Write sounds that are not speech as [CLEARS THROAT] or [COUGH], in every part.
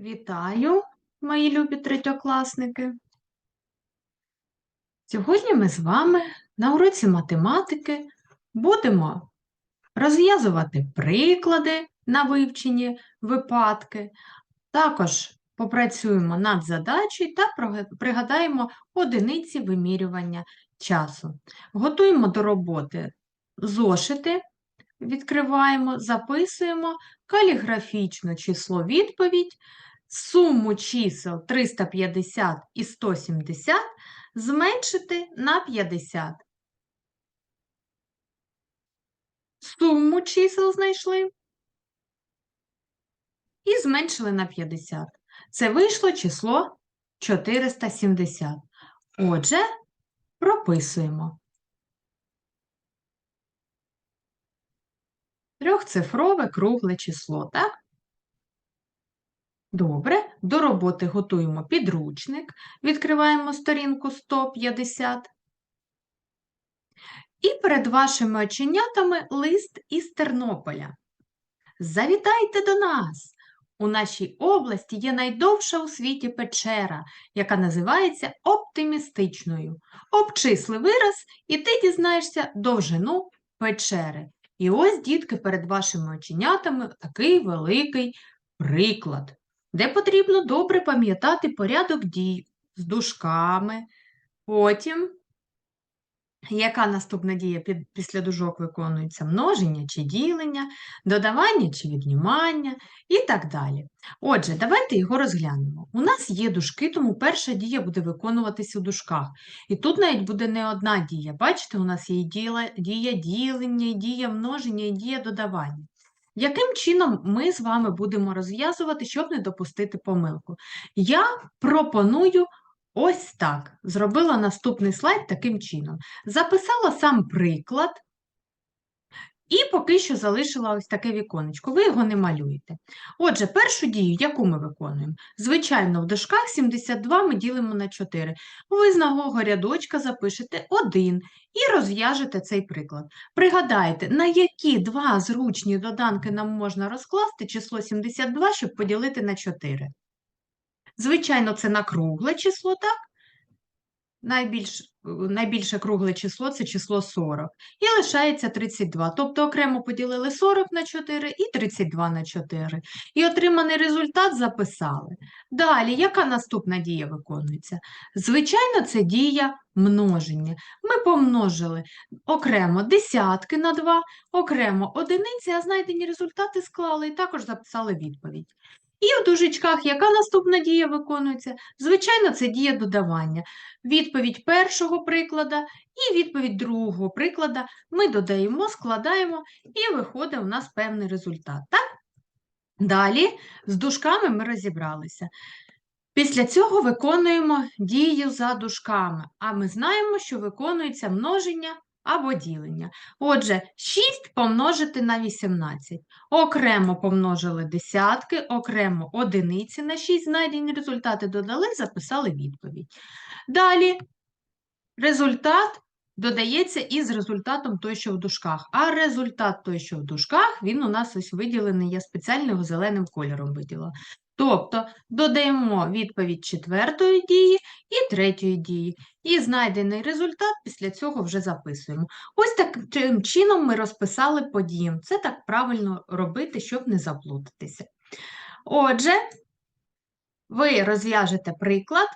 Вітаю, мої любі третьокласники. Сьогодні ми з вами на уроці математики будемо розв'язувати приклади на вивчені випадки, також попрацюємо над задачею та пригадаємо одиниці вимірювання часу. Готуємо до роботи зошити, відкриваємо, записуємо каліграфічно число відповідь, суму чисел 350 і 170 зменшити на 50. Суму чисел знайшли і зменшили на 50. Це вийшло число 470. Отже, прописуємо. Трьохцифрове кругле число, так? Добре, до роботи готуємо підручник, відкриваємо сторінку 150. І перед вашими оченятами лист із Тернополя. Завітайте до нас! У нашій області є найдовша у світі печера, яка називається оптимістичною. Обчисли вираз, і ти дізнаєшся довжину печери. І ось, дітки, перед вашими оченятами такий великий приклад, де потрібно добре пам'ятати порядок дій з дужками. Потім, яка наступна дія після дужок виконується? Множення чи ділення, додавання чи віднімання і так далі. Отже, давайте його розглянемо. У нас є дужки, тому перша дія буде виконуватись у дужках. І тут навіть буде не одна дія. Бачите, у нас є і дія ділення, і дія множення, і дія додавання. Яким чином ми з вами будемо розв'язувати, щоб не допустити помилку? Я пропоную ось так. Зробила наступний слайд таким чином. Записала сам приклад і поки що залишила ось таке віконечко. Ви його не малюєте. Отже, першу дію, яку ми виконуємо? Звичайно, в дужках 72 ми ділимо на 4. Ви з нового рядочка запишете 1 і розв'яжете цей приклад. Пригадайте, на які два зручні доданки нам можна розкласти число 72, щоб поділити на 4. Звичайно, це на кругле число, так? Найбільш, найбільше кругле число це число 40. І лишається 32. Тобто окремо поділили 40 на 4 і 32 на 4. І отриманий результат записали. Далі, яка наступна дія виконується? Звичайно, це дія множення. Ми помножили окремо десятки на 2, окремо одиниці, а знайдені результати склали і також записали відповідь. І в дужечках яка наступна дія виконується? Звичайно, це дія додавання. Відповідь першого приклада і відповідь другого приклада ми додаємо, складаємо і виходить у нас певний результат. Так? Далі з дужками ми розібралися. Після цього виконуємо дію за дужками, а ми знаємо, що виконується множення або ділення. Отже, 6 помножити на 18. Окремо помножили десятки, окремо одиниці на 6 знайдені результати додали, записали відповідь. Далі результат додається із результатом той, що в дужках. А результат той, що в дужках, він у нас ось виділений, я спеціально його зеленим кольором виділила. Тобто додаємо відповідь четвертої дії і третьої дії. І знайдений результат після цього вже записуємо. Ось таким чином ми розписали по. Це так правильно робити, щоб не заплутатися. Отже, ви розв'яжете приклад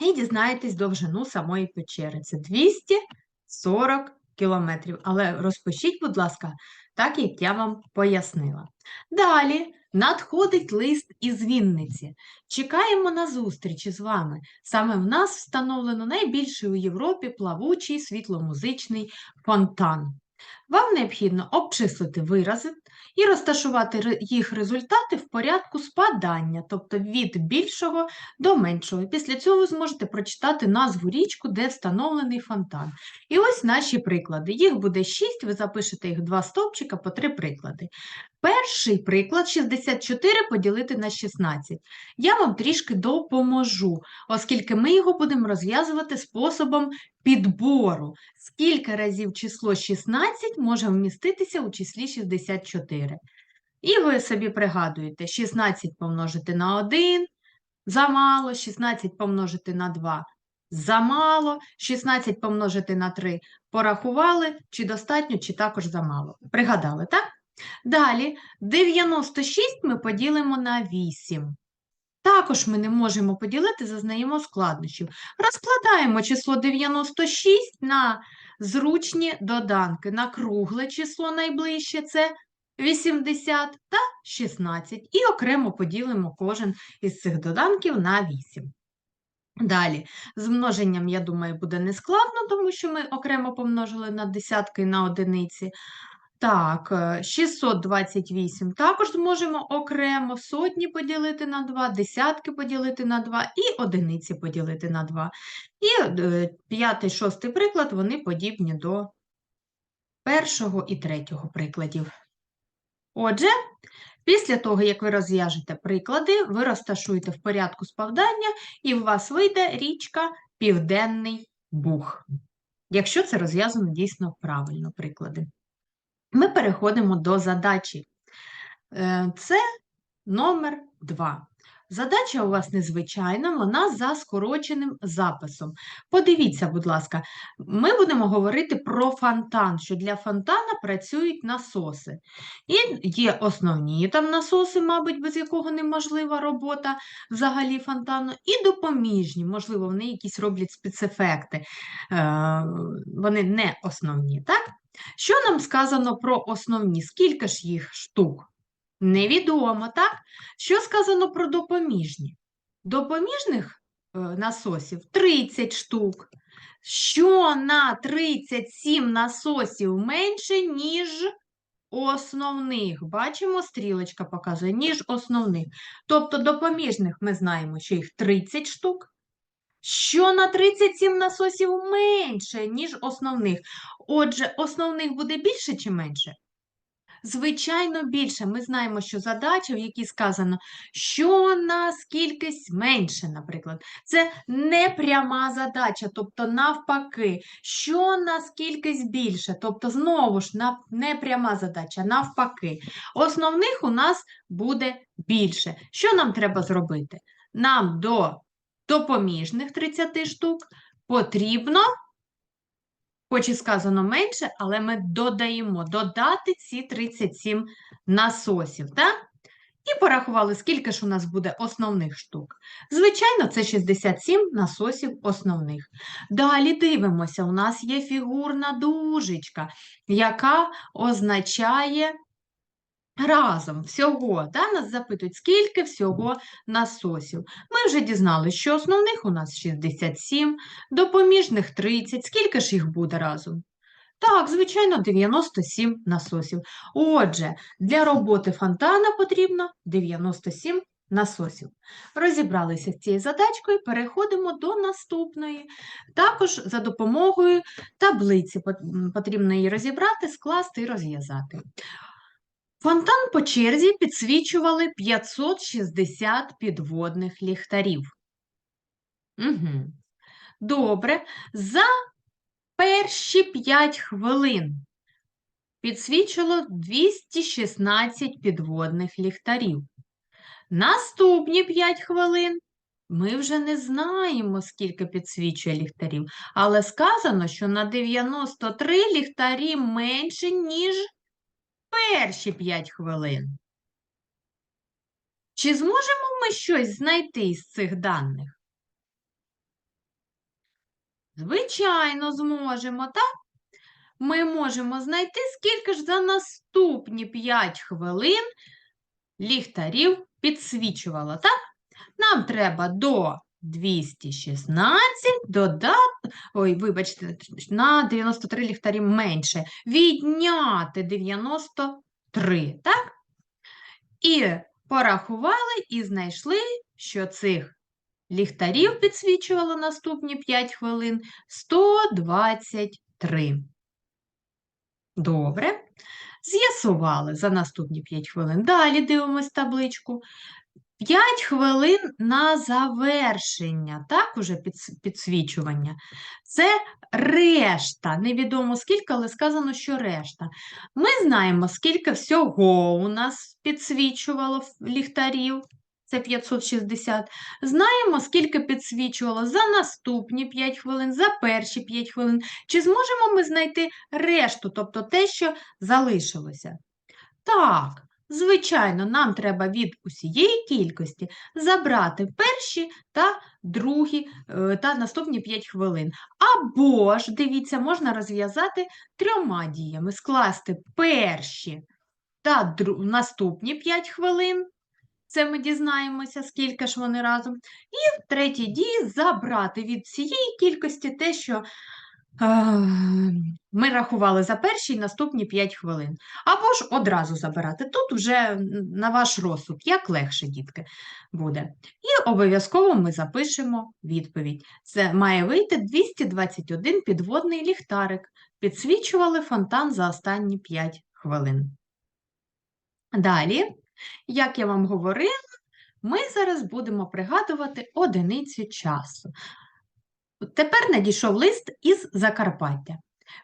і дізнаєтесь довжину самої печери. Це 240 кілометрів. Але розпишіть, будь ласка, так, як я вам пояснила. Далі надходить лист із Вінниці. Чекаємо на зустрічі з вами. Саме в нас встановлено найбільший у Європі плавучий світломузичний фонтан. Вам необхідно обчислити вирази і розташувати їх результати в порядку спадання, тобто від більшого до меншого. Після цього ви зможете прочитати назву річку, де встановлений фонтан. І ось наші приклади. Їх буде 6, ви запишете їх два стовпчика по три приклади. Перший приклад 64 поділити на 16. Я вам трішки допоможу, оскільки ми його будемо розв'язувати способом підбору. Скільки разів число 16 може вміститися у числі 64? І ви собі пригадуєте, 16 помножити на 1 замало, 16 помножити на 2 замало, 16 помножити на 3 порахували, чи достатньо, чи також замало. Пригадали, так? Далі 96 ми поділимо на 8. Також ми не можемо поділити, зазнаємо складнощів. Розкладаємо число 96 на зручні доданки. На кругле число найближче це 80 та 16. І окремо поділимо кожен із цих доданків на 8. Далі, з множенням, я думаю, буде нескладно, тому що ми окремо помножили на десятки на одиниці. Так, е, 628 також зможемо окремо сотні поділити на 2, десятки поділити на 2 і одиниці поділити на 2. І е, п'ятий, шостий приклад, вони подібні до першого і третього прикладів. Отже, після того, як ви розв'яжете приклади, ви розташуєте в порядку спавдання, і у вас вийде річка Південний Буг. Якщо це розв'язано дійсно правильно приклади. Ми переходимо до задачі. Е, Це номер 2. Задача у вас незвичайна, вона за скороченим записом. Подивіться, будь ласка, ми будемо говорити про фонтан, що для фонтана працюють насоси. І є основні там насоси, мабуть, без якого неможлива робота взагалі фонтану, і допоміжні, можливо, вони якісь роблять спецефекти. Е, Вони не основні, так? Що нам сказано про основні? Скільки ж їх штук? Невідомо, так? Що сказано про допоміжні? Допоміжних е, насосів 30 штук. Що на 37 насосів менше, ніж основних? Бачимо, стрілочка показує, ніж основних. Тобто допоміжних ми знаємо, що їх 30 штук. Що на 37 насосів менше, ніж основних. Отже, основних буде більше чи менше? Звичайно, більше. Ми знаємо, що задача, в якій сказано, що на скількись менше, наприклад. Це не пряма задача, тобто навпаки, що на скількись більше, тобто, знову ж, не пряма задача, навпаки. Основних у нас буде більше. Що нам треба зробити? Нам до допоміжних 30 штук потрібно Хоч і сказано менше, але ми додаємо додати ці 37 насосів. так? І порахували, скільки ж у нас буде основних штук. Звичайно, це 67 насосів основних. Далі дивимося, у нас є фігурна дужечка, яка означає разом всього. Да? Нас запитують, скільки всього насосів. Ми вже дізналися, що основних у нас 67, допоміжних 30. Скільки ж їх буде разом? Так, звичайно, 97 насосів. Отже, для роботи фонтана потрібно 97 насосів. Розібралися з цією задачкою, переходимо до наступної. Також за допомогою таблиці потрібно її розібрати, скласти і розв'язати. Фонтан по черзі підсвічували 560 підводних ліхтарів. Угу. Добре. За перші 5 хвилин підсвічило 216 підводних ліхтарів. Наступні 5 хвилин ми вже не знаємо, скільки підсвічує ліхтарів, але сказано, що на 93 ліхтарі менше, ніж перші 5 хвилин. Чи зможемо ми щось знайти із цих даних? Звичайно, зможемо, так? Ми можемо знайти, скільки ж за наступні 5 хвилин ліхтарів підсвічувало, так? Нам треба до 216 додати, ой, вибачте, на 93 ліхтарі менше. Відняти 93, так? І порахували і знайшли, що цих ліхтарів підсвічувало наступні 5 хвилин 123. Добре. З'ясували за наступні 5 хвилин. Далі дивимось табличку. 5 хвилин на завершення, так, уже підсвічування. Це решта. Невідомо скільки, але сказано, що решта. Ми знаємо, скільки всього у нас підсвічувало ліхтарів. Це 560. Знаємо, скільки підсвічувало за наступні 5 хвилин, за перші 5 хвилин. Чи зможемо ми знайти решту, тобто те, що залишилося? Так, звичайно, нам треба від усієї кількості забрати перші та другі е, та наступні 5 хвилин. Або ж, дивіться, можна розв'язати трьома діями: скласти перші та наступні 5 хвилин. Це ми дізнаємося, скільки ж вони разом. І в третій дії забрати від цієї кількості те, що ми рахували за перші і наступні 5 хвилин. Або ж одразу забирати. Тут вже на ваш розсуд, як легше, дітки, буде. І обов'язково ми запишемо відповідь. Це має вийти 221 підводний ліхтарик. Підсвічували фонтан за останні 5 хвилин. Далі, як я вам говорила, ми зараз будемо пригадувати одиниці часу. Тепер надійшов лист із Закарпаття.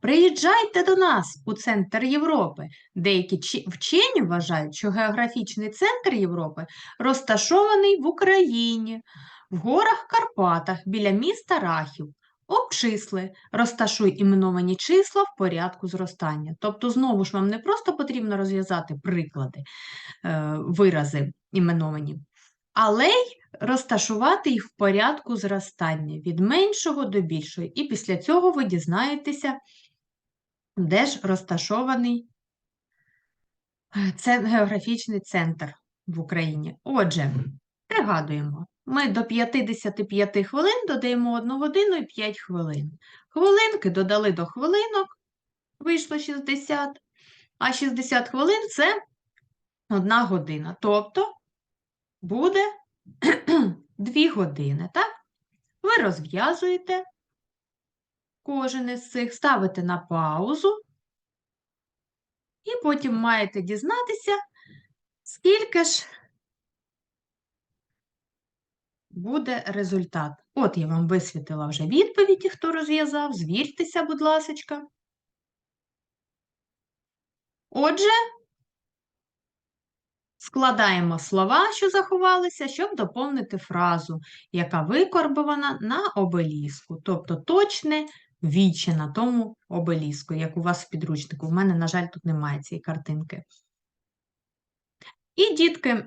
Приїжджайте до нас у центр Європи. Деякі вчені вважають, що географічний центр Європи розташований в Україні, в горах Карпатах біля міста Рахів. Обчисли, розташуй іменовані числа в порядку зростання. Тобто, знову ж вам не просто потрібно розв'язати приклади, е, вирази іменовані, але й розташувати їх в порядку зростання від меншого до більшого. І після цього ви дізнаєтеся, де ж розташований е, це географічний центр в Україні. Отже, пригадуємо, ми до 55 хвилин додаємо 1 годину і 5 хвилин. Хвилинки додали до хвилинок, вийшло 60, а 60 хвилин це 1 година. Тобто буде [CLEARS THROAT] 2 години, так? Ви розв'язуєте кожен із цих, ставите на паузу, і потім маєте дізнатися, скільки ж буде результат. От я вам висвітила вже відповіді, хто розв'язав. Звіртеся, будь ласочка. Отже, складаємо слова, що заховалися, щоб доповнити фразу, яка викорбована на обеліску, тобто точне віче на тому обеліску, як у вас в підручнику. У мене, на жаль, тут немає цієї картинки. І дітки,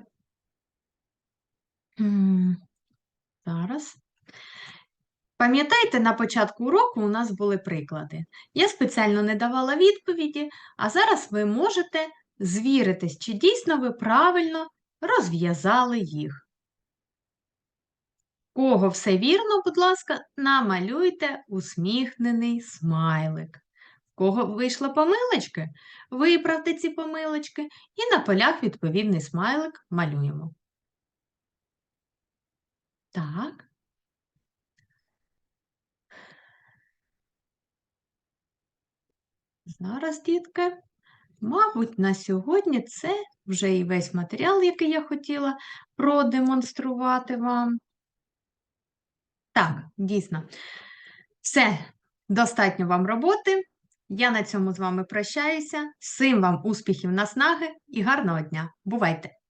зараз. Пам'ятаєте, на початку уроку у нас були приклади. Я спеціально не давала відповіді, а зараз ви можете звіритись, чи дійсно ви правильно розв'язали їх. Кого все вірно, будь ласка, намалюйте усміхнений смайлик. Кого вийшли помилочки? Виправте ці помилочки і на полях відповідний смайлик малюємо. Так. Зараз, дітки, мабуть, на сьогодні це вже і весь матеріал, який я хотіла продемонструвати вам. Так, дійсно, все, достатньо вам роботи. Я на цьому з вами прощаюся. Всім вам успіхів, наснаги і гарного дня. Бувайте!